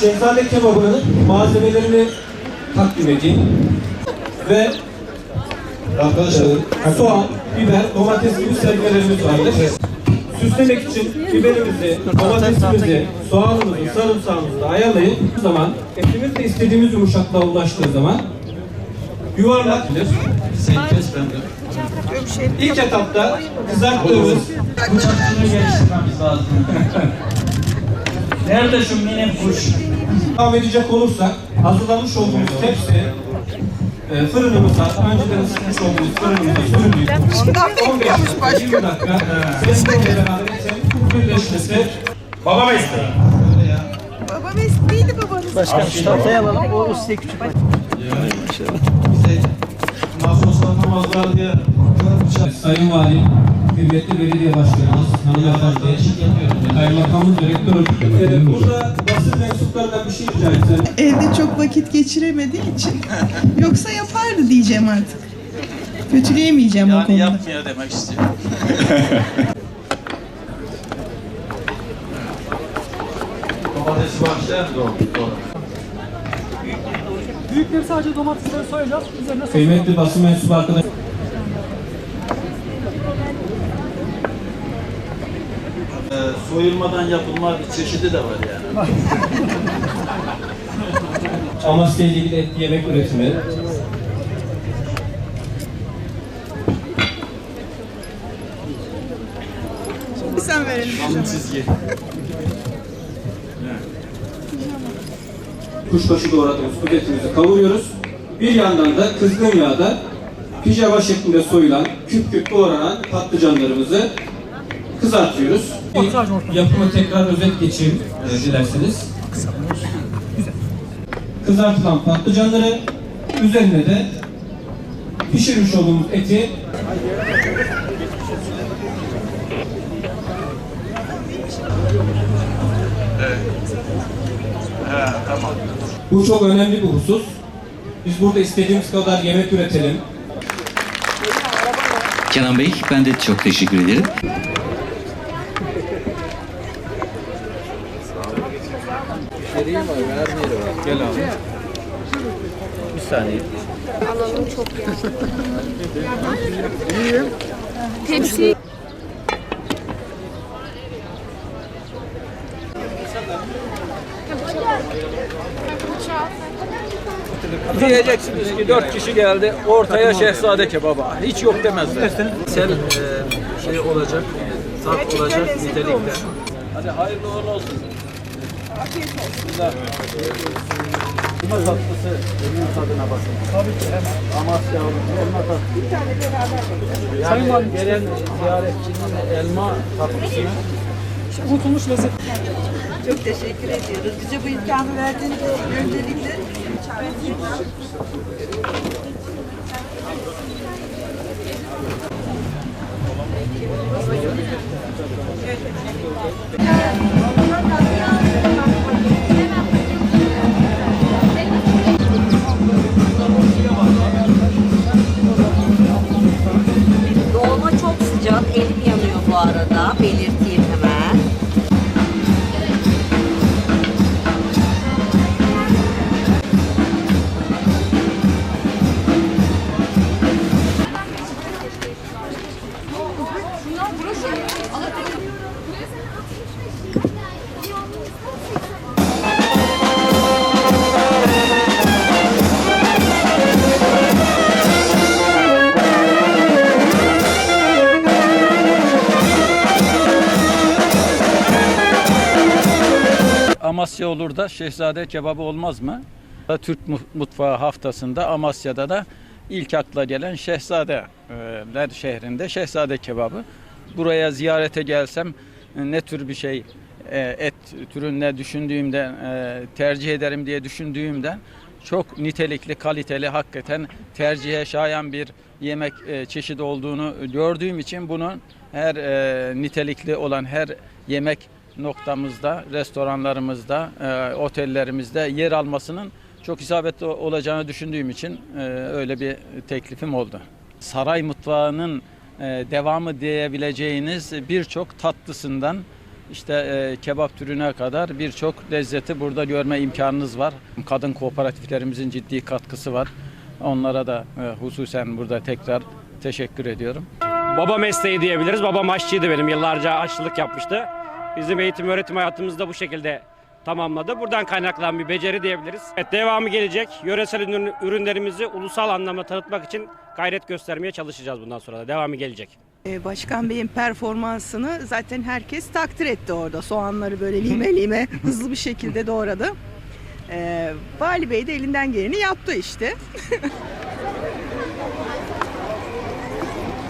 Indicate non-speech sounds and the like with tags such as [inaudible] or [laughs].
Şehzade kebabının malzemelerini takdim edeyim. Ve arkadaşlar soğan, biber, domates gibi sebzelerimiz vardır. Süslemek için biberimizi, domatesimizi, soğanımızı, sarımsağımızı ayarlayıp bu zaman etimiz de istediğimiz yumuşaklığa ulaştığı zaman yuvarlakdır. Sen kes ben de. İlk etapta kızarttığımız Bu çaktığını geliştirmemiz lazım. [laughs] Nerede şu mini kuş? Devam edecek olursak hazırlamış olduğumuz tepsi e, fırınımıza önceden ısıtmış olduğumuz fırınımıza sürülüyor. 15 dakika, 20 dakika sesle beraber etin birleşmesi Baba mesleği. Baba mesleğiydi babanız. Başkanım şu tahtayı alalım. O size küçük. Bize mahsus anlamazlar diye. Sayın Valim, kıymetli belediye başkanımız, hanımefendi, kaymakamımız, rektör, e, burada basın mensuplarından bir şey rica etsem. Evde çok vakit geçiremediği için. [laughs] Yoksa yapardı diyeceğim artık. Kötüleyemeyeceğim o Yani konuda. yapmıyor demek istiyorum. [laughs] Domatesi başlayan doğru. doğru. Büyükleri sadece domatesleri soyacağız. Üzerine. Kıymetli basın mensubu arkadaşlar. Ee, soyulmadan yapılma bir çeşidi de var yani. [laughs] Amasya ile ilgili et yemek üretimi. Sen verelim. Kalın çizgi. Kuşbaşı doğradığımız kudretimizi kavuruyoruz. Bir yandan da kızgın yağda pijama şeklinde soyulan, küp küp doğranan patlıcanlarımızı kızartıyoruz. Bir yapımı tekrar özet geçeyim e, dilerseniz. Kızartılan patlıcanları üzerine de pişirmiş olduğumuz eti Bu çok önemli bir husus. Biz burada istediğimiz kadar yemek üretelim. Kenan Bey, ben de çok teşekkür ederim. Tepsi Diyeceksiniz ki dört kişi geldi ortaya şehzade kebaba. Hiç yok demezler. Sel e, şey olacak, tat olacak nitelikte. Hadi hayırlı uğurlu olsun. Bismillah. Elma tatlısı, elma tadına bakın. Tabii ki hemen. Amasya olur, elma tatlısı. Bir tane beraber Yani gelen ziyaretçinin elma tatlısını Unutulmuş lezzet. Çok teşekkür ediyoruz. Bize bu imkanı verdiğiniz için öncelikle. Amasya olur da Şehzade kebabı olmaz mı? Türk mu- mutfağı haftasında Amasya'da da ilk akla gelen Şehzadeler şehrinde Şehzade kebabı. Buraya ziyarete gelsem e, ne tür bir şey e, et türünde düşündüğümde e, tercih ederim diye düşündüğümden çok nitelikli, kaliteli, hakikaten tercihe şayan bir yemek çeşidi olduğunu gördüğüm için bunun her nitelikli olan her yemek noktamızda, restoranlarımızda, e, otellerimizde yer almasının çok isabetli olacağını düşündüğüm için e, öyle bir teklifim oldu. Saray mutfağının e, devamı diyebileceğiniz birçok tatlısından işte e, kebap türüne kadar birçok lezzeti burada görme imkanınız var. Kadın kooperatiflerimizin ciddi katkısı var. Onlara da e, hususen burada tekrar teşekkür ediyorum. Baba mesleği diyebiliriz. Babam aşçıydı benim. Yıllarca aşçılık yapmıştı. Bizim eğitim öğretim hayatımızda bu şekilde tamamladı. Buradan kaynaklanan bir beceri diyebiliriz. Evet, devamı gelecek. Yöresel ürün- ürünlerimizi ulusal anlamda tanıtmak için gayret göstermeye çalışacağız bundan sonra da. Devamı gelecek. Ee, Başkan Bey'in performansını zaten herkes takdir etti orada. Soğanları böyle lime lime [laughs] hızlı bir şekilde doğradı. Ee, Vali Bey de elinden geleni yaptı işte. [laughs]